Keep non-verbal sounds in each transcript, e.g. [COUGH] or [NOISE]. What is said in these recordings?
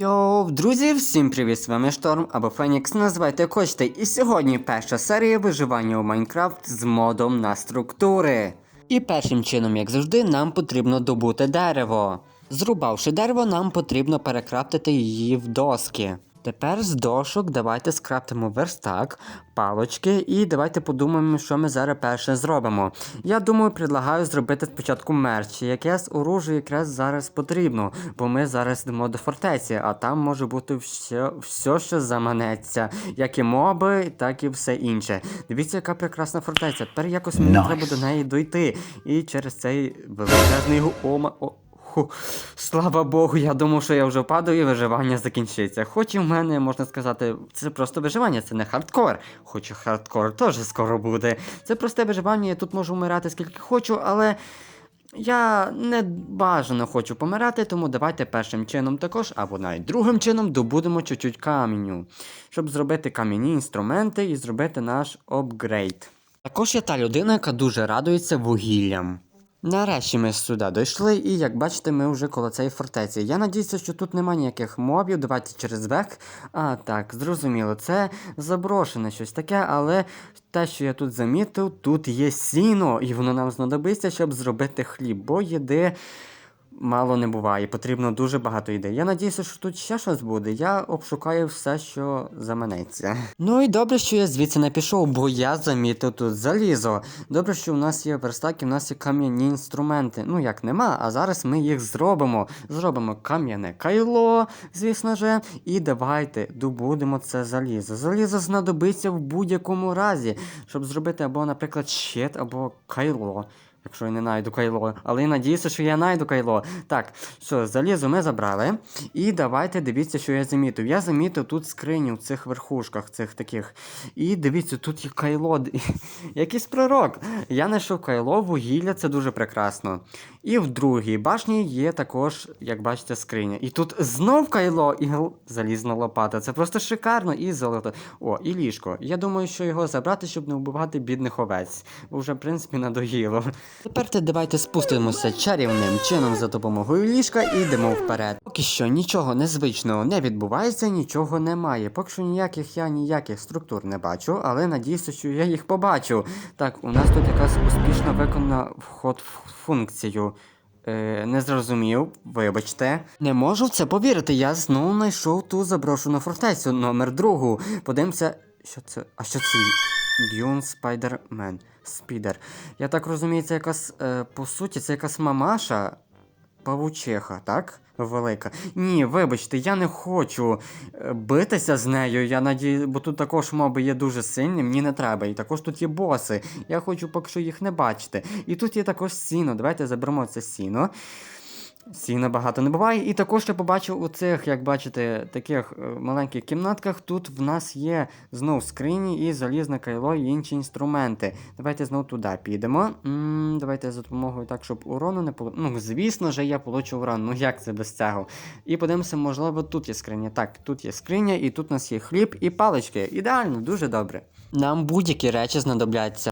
Йоу, друзі, всім привіт, з вами Шторм або Фенікс, називайте кошти. І сьогодні перша серія виживання у Майнкрафт з модом на структури. І першим чином, як завжди, нам потрібно добути дерево. Зрубавши дерево, нам потрібно перекрафтити її в доски. Тепер з дошок давайте скрафтимо верстак, палочки і давайте подумаємо, що ми зараз перше зробимо. Я думаю, предлагаю зробити спочатку мерч. Якраз оружие якраз зараз потрібно, бо ми зараз йдемо до фортеці, а там може бути все, все що заманеться, як і моби, так і все інше. Дивіться, яка прекрасна фортеця. Тепер якось мені Nice. треба до неї дойти. І через цей величезний гу- Ху, слава Богу, я думав, що я вже впаду і виживання закінчиться. Хоч і в мене, можна сказати, це просто виживання, це не хардкор. Хоч хардкор теж скоро буде. Це просте виживання, я тут можу вмирати скільки хочу, але я не бажано хочу помирати, тому давайте першим чином також, або навіть другим чином добудемо чуть-чуть каменю, щоб зробити кам'яні інструменти і зробити наш апгрейд. Також я та людина, яка дуже радується вугіллям. Нарешті ми сюди дійшли, і як бачите, ми вже коло цієї фортеці. Я надіюся, що тут немає ніяких мобів. Давайте через бек. А, так, зрозуміло, це заброшене щось таке, але те, що я тут замітив, тут є сіно, і воно нам знадобиться, щоб зробити хліб, бо їди мало не буває. Потрібно дуже багато ідей. Я надіюся, що тут ще щось буде. Я обшукаю все, що заманеться. Ну і добре, що я звідси не пішов, бо я замітив тут залізо. Добре, що у нас є верстак і в нас є кам'яні інструменти. Ну як нема, а зараз ми їх зробимо. Зробимо кам'яне кайло, звісно же. І давайте добудемо це залізо. Залізо знадобиться в будь-якому разі, щоб зробити або, наприклад, щит, або кайло. Якщо я не знайду кайло. Але я надіюся, що я знайду кайло. Так, що, залізо ми забрали. І давайте дивіться, що я замітив. Я замітив тут скриню в цих верхушках, цих таких. І дивіться, тут є кайло. [LAUGHS] Якийсь пророк. Я знайшов кайло, вугілля, це дуже прекрасно. І в другій башні є також, як бачите, скриня. І тут знов кайло і залізна лопата. Це просто шикарно і золото. О, і ліжко. Я думаю, що його забрати, щоб не вбивати бідних овець. Бо вже, в принципі, надоїло. Тепер те давайте спустимося чарівним чином за допомогою ліжка і йдемо вперед. Поки що нічого незвичного не відбувається, нічого немає. Поки що ніяких я ніяких структур не бачу, але надіюся, що я їх побачу. Так, у нас тут якась успішно виконана вход в функцію. Е, не зрозумів, вибачте. Не можу в це повірити. Я знову знайшов ту заброшену фортецю номер другу. Подивимося, що це. А що це? Бьон Спайдермен. Спідер. Я так розумію, це якась, е, по суті, це якась мамаша павучиха, так? Велика. Ні, вибачте, я не хочу е, битися з нею. Я надію, бо тут також моби є дуже сильні, мені не треба. І також тут є боси. Я хочу поки що їх не бачити. І тут є також сіно. Давайте заберемо це сіно. Сіна багато не буває. І також я побачив у цих, як бачите, таких е, маленьких кімнатках. Тут в нас є знов скрині і залізне кайло і інші інструменти. Давайте знов туди підемо. м давайте за допомогою так, щоб урону не було. Ну, звісно ж, я получу урон. Ну як це без цього? І подивимося, можливо, тут є скриня. Так, тут є скриня, і тут у нас є хліб і палички. Ідеально, дуже добре. Нам будь-які речі знадобляться.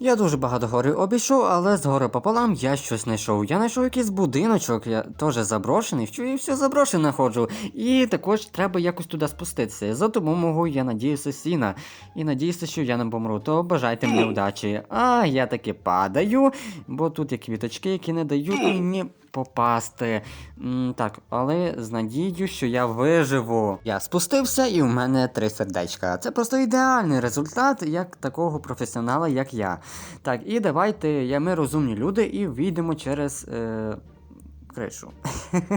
Я дуже багато гори обійшов, але з гори пополам я щось знайшов. Я знайшов якийсь будиночок, я теж заброшений, що і все заброшене ходжу. І також треба якось туди спуститися. За допомогою, я надіюся, сіна. І надіюся, що я не помру, то бажайте мені удачі. А я таки падаю, бо тут є квіточки, які не дають мені попасти. М, так, але з надією, що я виживу. Я спустився і в мене три сердечка. Це просто ідеальний результат, як такого професіонала, як я. Так, і давайте, я, ми розумні люди, і війдемо через. Е... Кришу.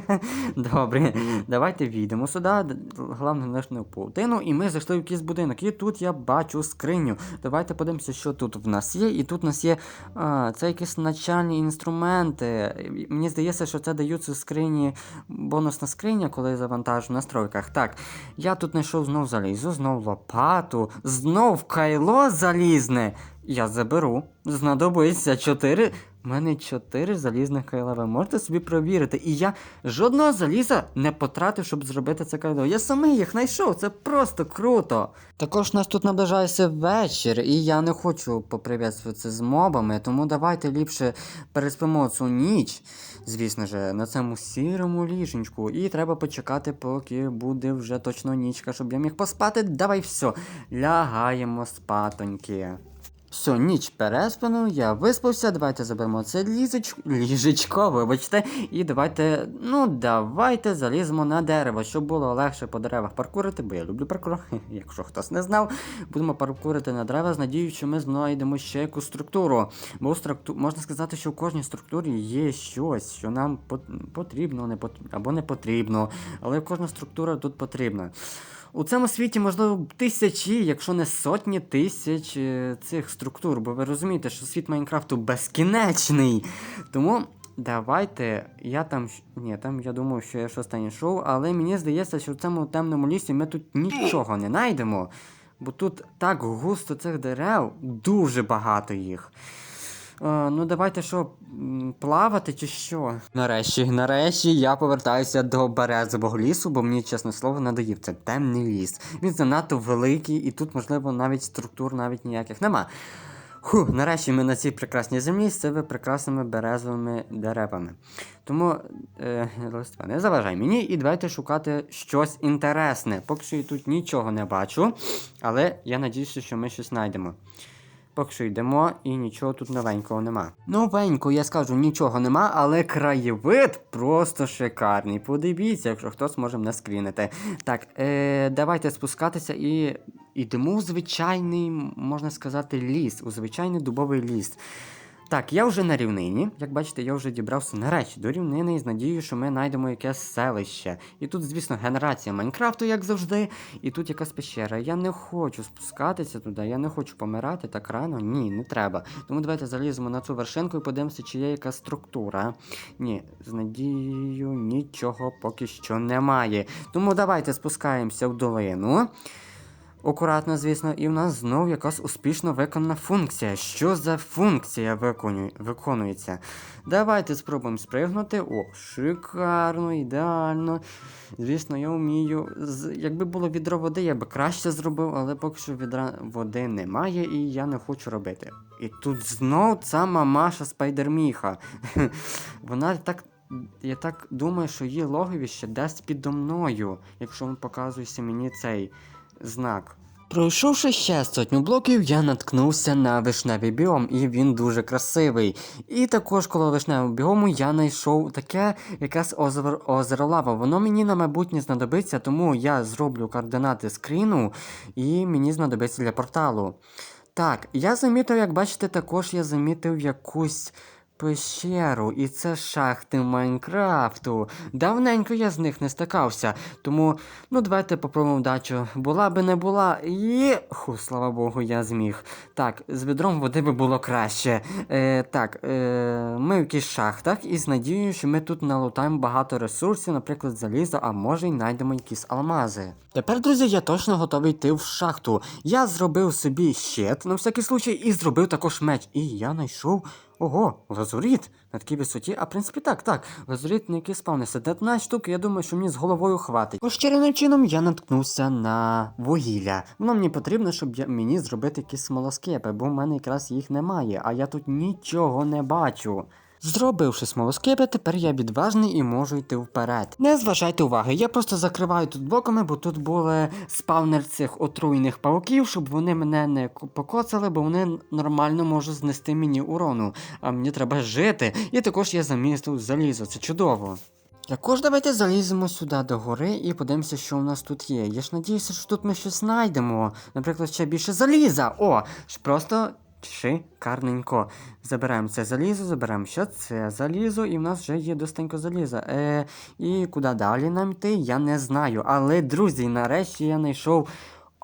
[LAUGHS] Добре, давайте війдемо сюди. Головне не в паутину. І ми зайшли в якийсь будинок. І тут я бачу скриню. Давайте подивимося, що тут в нас є. І тут у нас є. А, це якісь начальні інструменти. Мені здається, що це даються скрині, бонусна скриня, коли завантажу в настройках. Так, я тут знайшов знов залізо, знов лопату, знов кайло залізне. Я заберу. Знадобиться 4. У мене 4 залізних кайлова. Можете собі провірити. І я жодного заліза не потратив, щоб зробити це кайло. Я самий їх знайшов. Це просто круто. Також нас тут наближається вечір, і я не хочу поприветствуватися з мобами, тому давайте ліпше переспимо цю ніч. Звісно ж, на цьому сірому ліженьку. І треба почекати, поки буде вже точно нічка, щоб я міг поспати. Давай все, лягаємо спатоньки. Все, ніч переспану, я виспався, давайте заберемо це лізочко, ліжечко, вибачте, і давайте, ну давайте заліземо на дерево, щоб було легше по деревах паркурити, бо я люблю паркур, [LAUGHS] якщо хтось не знав, будемо паркурити на дерева з надією, що ми знайдемо ще якусь структуру. Бо структу... можна сказати, що в кожній структурі є щось, що нам потрібно не пот... або не потрібно, але кожна структура тут потрібна. У цьому світі, можливо, тисячі, якщо не сотні тисяч е, цих структур, бо ви розумієте, що світ Майнкрафту безкінечний. Тому давайте. Я там. Ні, там я думав, що я щось знайшов, але мені здається, що в цьому темному лісі ми тут нічого не знайдемо. Бо тут так густо цих дерев, дуже багато їх. Е, ну давайте що, плавати чи що? Нарешті, нарешті я повертаюся до березового лісу, бо мені, чесне слово, надоїв. Це темний ліс. Він занадто великий, і тут, можливо, навіть структур навіть ніяких нема. Ху, нарешті ми на цій прекрасній землі з цими прекрасними березовими деревами. Тому, е, не заважай мені і давайте шукати щось інтересне. Поки що я тут нічого не бачу, але я надіюся, що ми щось знайдемо. Поки що йдемо і нічого тут новенького нема. Новенького, я скажу, нічого нема, але краєвид просто шикарний. Подивіться, якщо хтось може мене скрінити. Так, е, давайте спускатися і йдемо у звичайний, можна сказати, ліс, у звичайний дубовий ліс. Так, я вже на рівнині. Як бачите, я вже дібрався нарешті до рівнини і з надією, що ми знайдемо якесь селище. І тут, звісно, генерація Майнкрафту, як завжди. І тут якась пещера. Я не хочу спускатися туди, я не хочу помирати так рано. Ні, не треба. Тому давайте заліземо на цю вершинку і подивимося, чи є якась структура. Ні, з надією нічого поки що немає. Тому давайте спускаємося в долину. Акуратно, звісно, і в нас знов якась успішно виконана функція. Що за функція виконує, виконується? Давайте спробуємо спригнути. О, шикарно, ідеально. Звісно, я вмію. Якби було відро води, я би краще зробив, але поки що відра води немає і я не хочу робити. І тут знов ця мамаша Спайдерміха. [LAUGHS] Вона так. Я так думаю, що її логовище десь підо мною, якщо він показується мені цей знак. Пройшовши ще сотню блоків, я наткнувся на вишневий біом, і він дуже красивий. І також коло вишневого біому я знайшов таке якесь озеро, озеро лава. Воно мені на майбутнє знадобиться, тому я зроблю координати скріну, і мені знадобиться для порталу. Так, я замітив, як бачите, також я замітив якусь пещеру, і це шахти Майнкрафту. Давненько я з них не стикався, тому ну давайте попробуємо вдачу. Була би не була, і. Ху, слава Богу, я зміг. Так, з відром води би було краще. Е, так, е, ми в якихось шахтах і з надією, що ми тут налутаємо багато ресурсів, наприклад, залізо, а може й знайдемо якісь алмази. Тепер, друзі, я точно готовий йти в шахту. Я зробив собі щит на всякий случай і зробив також меч. І я знайшов. Ого, лазуріт на такій висоті, а в принципі так, так. Лазуріт на який спавнився 19 штук, я думаю, що мені з головою хватить. Ось чином я наткнувся на вугілля. Воно мені потрібно, щоб я, мені зробити якісь смолоскипи, бо в мене якраз їх немає, а я тут нічого не бачу. Зробивши смолоскипи, тепер я відважний і можу йти вперед. Не зважайте уваги, я просто закриваю тут блоками, бо тут були спавнер цих отруйних пауків, щоб вони мене не покоцали, бо вони нормально можуть знести мені урону. А мені треба жити. І також я замістив залізо, це чудово. Також давайте заліземо сюди до гори і подивимося, що у нас тут є. Я ж надіюся, що тут ми щось знайдемо. Наприклад, ще більше заліза. О, просто шикарненько. Забираємо це залізо, забираємо ще це залізо, і в нас вже є достенько заліза. Е, і куди далі нам йти, я не знаю. Але, друзі, нарешті я знайшов.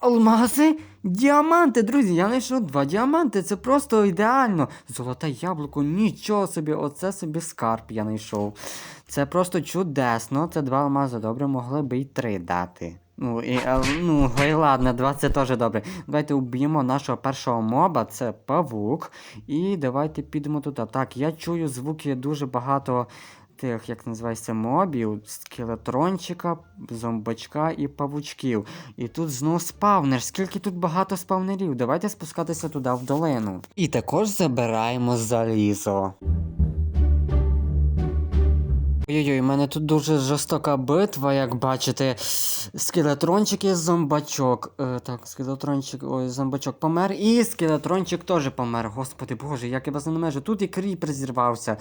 Алмази? Діаманти, друзі, я знайшов два діаманти, це просто ідеально. Золоте яблуко, нічого собі, оце собі скарб я знайшов. Це просто чудесно. Це два алмази добре, могли би й три дати. Ну, і, а, ну, ой, ладно, два це теж добре. Давайте уб'ємо нашого першого моба, це павук. І давайте підемо туди. Так, я чую звуки дуже багато тих, як називається, мобів, скелетрончика, зомбачка і павучків. І тут знов спавнер. Скільки тут багато спавнерів. Давайте спускатися туди в долину. І також забираємо залізо. Ой-ой, у мене тут дуже жорстока битва, як бачите. Скелетрончик і зомбачок. Е, так, скелетрончик, ой, зомбачок помер. І скелетрончик теж помер. Господи боже, як я вас не межу. Тут і крій призірвався.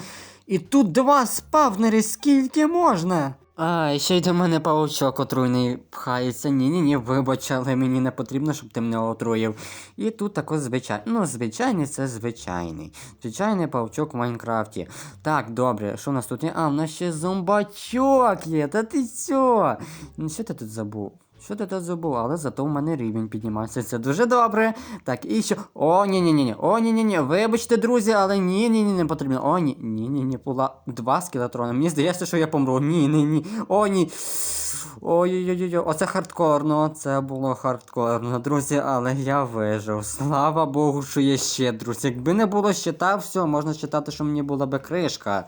І тут два спавнери, скільки можна? А, ще й до мене паучок отруйний пхається. Ні-ні-ні, вибач, але мені не потрібно, щоб ти мене отруїв. І тут також звичайний. Ну, звичайний це звичайний. Звичайний паучок в Майнкрафті. Так, добре, що у нас тут є? А, у нас ще зомбачок є. Та ти що? Ну, що ти тут забув? Що ти тут забув? Але зато в мене рівень піднімається. Це дуже добре. Так, і що. О, ні ні ні ні О, ні ні ні Вибачте, друзі, але ні ні ні не потрібно. О, ні, ні, ні, ні, була два скелетрони. Мені здається, що я помру. Ні, ні, ні. О, ні. Ой-ой-ой, оце хардкорно, це було хардкорно, друзі, але я вижив. Слава Богу, що є ще, друзі. Якби не було щита, все, можна считати, що мені була би кришка.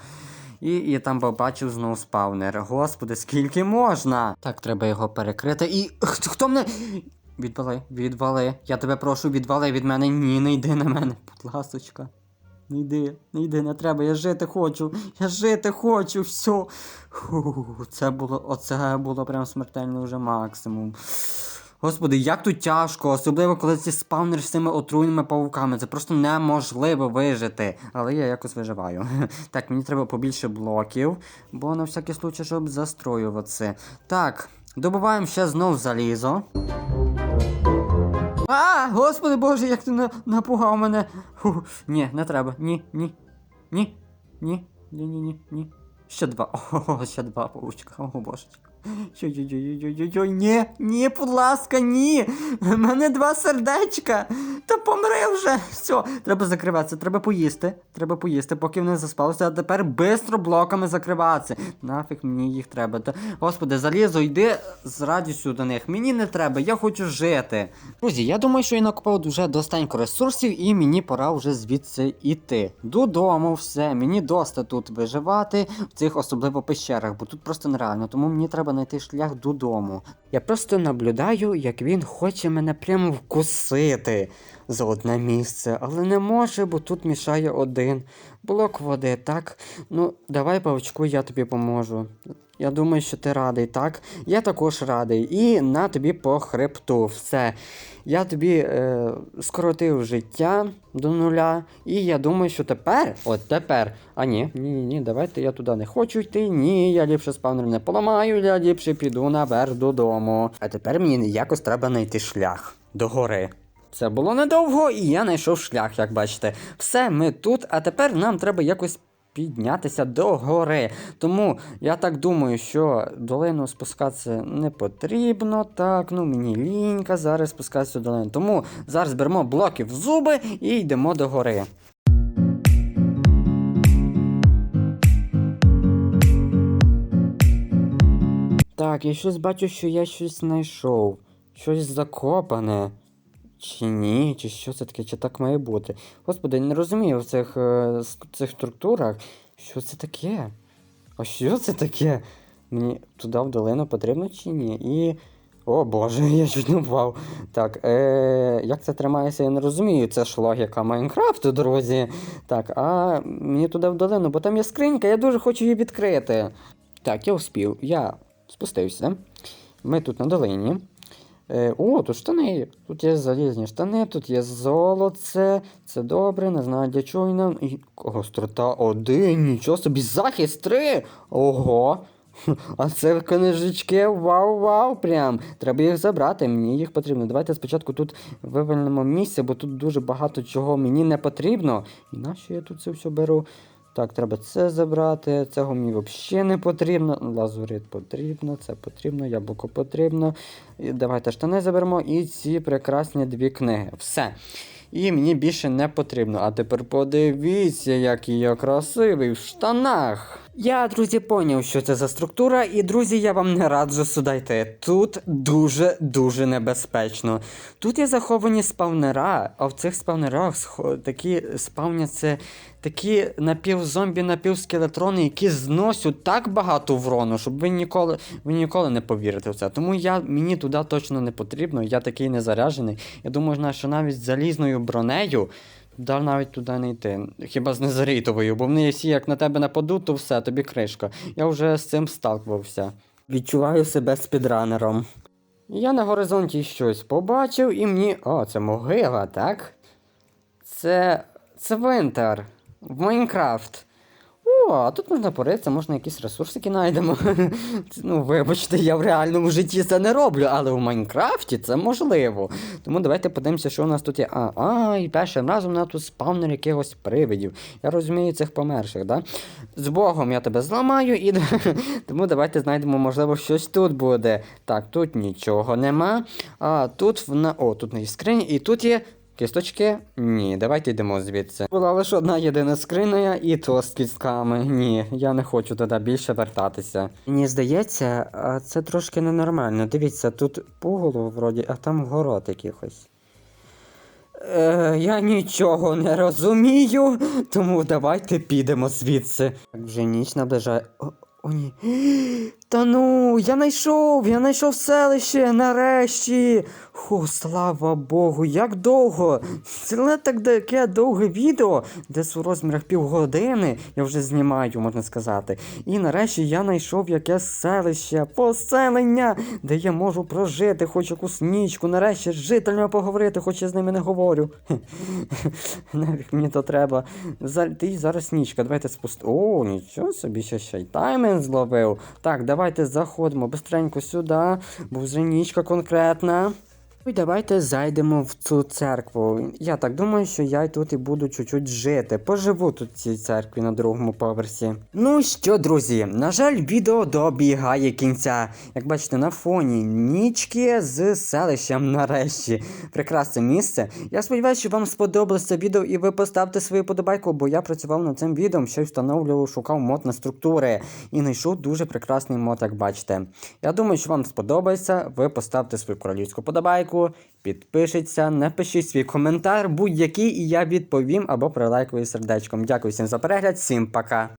І, і там побачив знову спавнер. Господи, скільки можна? Так, треба його перекрити. І. Хто, мене. Відвали, відвали. Я тебе прошу, відвали від мене. Ні, не йди на мене. Будь ласочка. Не йди, не йди, не треба, я жити хочу, я жити хочу, все. Фу, це було, оце було прям смертельно вже максимум. Господи, як тут тяжко, особливо коли ці спавнери з цими отруйними павуками. Це просто неможливо вижити. Але я якось виживаю. [LAUGHS] Так, мені треба побільше блоків, бо на всякий случай, щоб застроюватися. Так, добуваємо ще знов залізо. А, господи боже, як ти на- напугав мене. Фу, ні, не треба. Ні, ні. Ні. Ні. Ні, ні, ні, ні. Ще два. [LAUGHS] О, ще два паучка. О, божечко. Ні, ні, будь ласка, ні. У мене два сердечка. Та помри вже. Все, треба закриватися, треба поїсти. Треба поїсти, поки вони заспалися, а тепер бистро блоками закриватися. Нафіг мені їх треба. Та, господи, залізо, йди з радістю до них. Мені не треба, я хочу жити. Друзі, я думаю, що я накопав вже достатньо ресурсів, і мені пора вже звідси йти. Додому, все, мені доста тут виживати в цих особливо пещерах, бо тут просто нереально, тому мені треба знайти шлях додому. Я просто наблюдаю, як він хоче мене прямо вкусити за одне місце, але не може, бо тут мішає один блок води, так? Ну, давай, павчку, я тобі поможу. Я думаю, що ти радий, так? Я також радий. І на тобі по хребту. Все. Я тобі е, скоротив життя до нуля. І я думаю, що тепер, от тепер. А ні, ні, ні, давайте я туди не хочу йти. Ні, я ліпше спавнер не поламаю, я ліпше піду наверх додому. А тепер мені якось треба знайти шлях до гори. Це було недовго, і я знайшов шлях, як бачите. Все, ми тут, а тепер нам треба якось піднятися до гори. Тому я так думаю, що долину спускатися не потрібно. Так, ну мені лінька зараз спускатися до долину. Тому зараз беремо блоки в зуби і йдемо до гори. Так, я щось бачу, що я щось знайшов. Щось закопане. Чи ні, чи що це таке, чи так має бути. Господи, я не розумію в цих, е, цих структурах, що це таке? А що це таке? Мені туди в долину потрібно чи ні? І. О боже, [LAUGHS] я чуть не впав. Так, е, як це тримається, я не розумію. Це ж логіка Майнкрафту, друзі. Так, а мені туди в долину, бо там є скринька, я дуже хочу її відкрити. Так, я успів. Я спустився. Ми тут на долині. Е, о, тут штани. Тут є залізні штани, тут є золоце. Це добре, не знаю для чого він нам. І гострота один, нічого собі, захист три. Ого. [LAUGHS] А це книжечки, вау-вау, прям. Треба їх забрати, мені їх потрібно. Давайте спочатку тут вивільнимо місце, бо тут дуже багато чого мені не потрібно. І нащо я тут це все беру? Так, треба це забрати, цього мені взагалі не потрібно. Лазурит потрібно, це потрібно, яблуко потрібно. Давайте штани заберемо і ці прекрасні дві книги. Все. І мені більше не потрібно. А тепер подивіться, який я красивий в штанах. Я, друзі, поняв, що це за структура, і друзі, я вам не раджу сюди йти. Тут дуже-дуже небезпечно. Тут є заховані спавнера, а в цих спавнерах такі спавняться такі напівзомбі, напівскелетрони, які зносять так багато врону, щоб ви ніколи, ви ніколи не повірите в це. Тому я, мені туди точно не потрібно, я такий не заряджений. Я думаю, що навіть залізною бронею. Да, навіть туди не йти. Хіба з незарітовою, бо вони всі як на тебе нападуть, то все, тобі кришка. Я вже з цим сталкувався. Відчуваю себе спідранером. Я на горизонті щось побачив і мені. О, це могила, так? Це. цвинтар. В Майнкрафт. О, а тут можна поритися, можна якісь ресурсики знайдемо. Ну, вибачте, я в реальному житті це не роблю, але в Майнкрафті це можливо. Тому давайте подивимося, що у нас тут є. А, а і першим разом у нас тут спавнер якихось привидів. Я розумію цих померших, да? З Богом я тебе зламаю і. [LAUGHS] Тому давайте знайдемо, можливо, щось тут буде. Так, тут нічого нема. А тут в на. О, тут є скриня, і тут є. Кісточки? Ні, давайте йдемо звідси. Була лише одна єдина скриня, і то з кістками. Ні, я не хочу туди більше вертатися. Мені здається, а це трошки ненормально. Дивіться, тут пуголо вроді, а там город якихось. Е, я нічого не розумію, тому давайте підемо звідси. Так вже ніч наближає. О, ні. Та ну, я знайшов, я знайшов селище нарешті. Хо, слава Богу, як довго. Це так таке довге відео, десь у розмірах півгодини я вже знімаю, можна сказати. І нарешті я знайшов якесь селище, поселення, де я можу прожити хоч якусь нічку. Нарешті з жителями поговорити, хоч я з ними не говорю. [LAUGHS] Навіть мені то треба. Ти зараз нічка, давайте спустимо. О, нічого собі, ще ще й таймен зловив. Так, давайте заходимо быстренько сюди, бо вже нічка конкретна. Ну І давайте зайдемо в цю церкву. Я так думаю, що я тут і буду чуть-чуть жити. Поживу тут в цій церкві на другому поверсі. Ну що, друзі, на жаль, відео добігає кінця. Як бачите, на фоні нічки з селищем нарешті. Прекрасне місце. Я сподіваюся, що вам сподобалось це відео і ви поставте свою подобайку, бо я працював над цим відео, ще й встановлював, шукав мод на структури і знайшов дуже прекрасний мод, як бачите. Я думаю, що вам сподобається. Ви поставте свою королівську подобайку, підпишіться, напишіть свій коментар, будь-який, і я відповім або пролайкую сердечком. Дякую всім за перегляд, всім пока.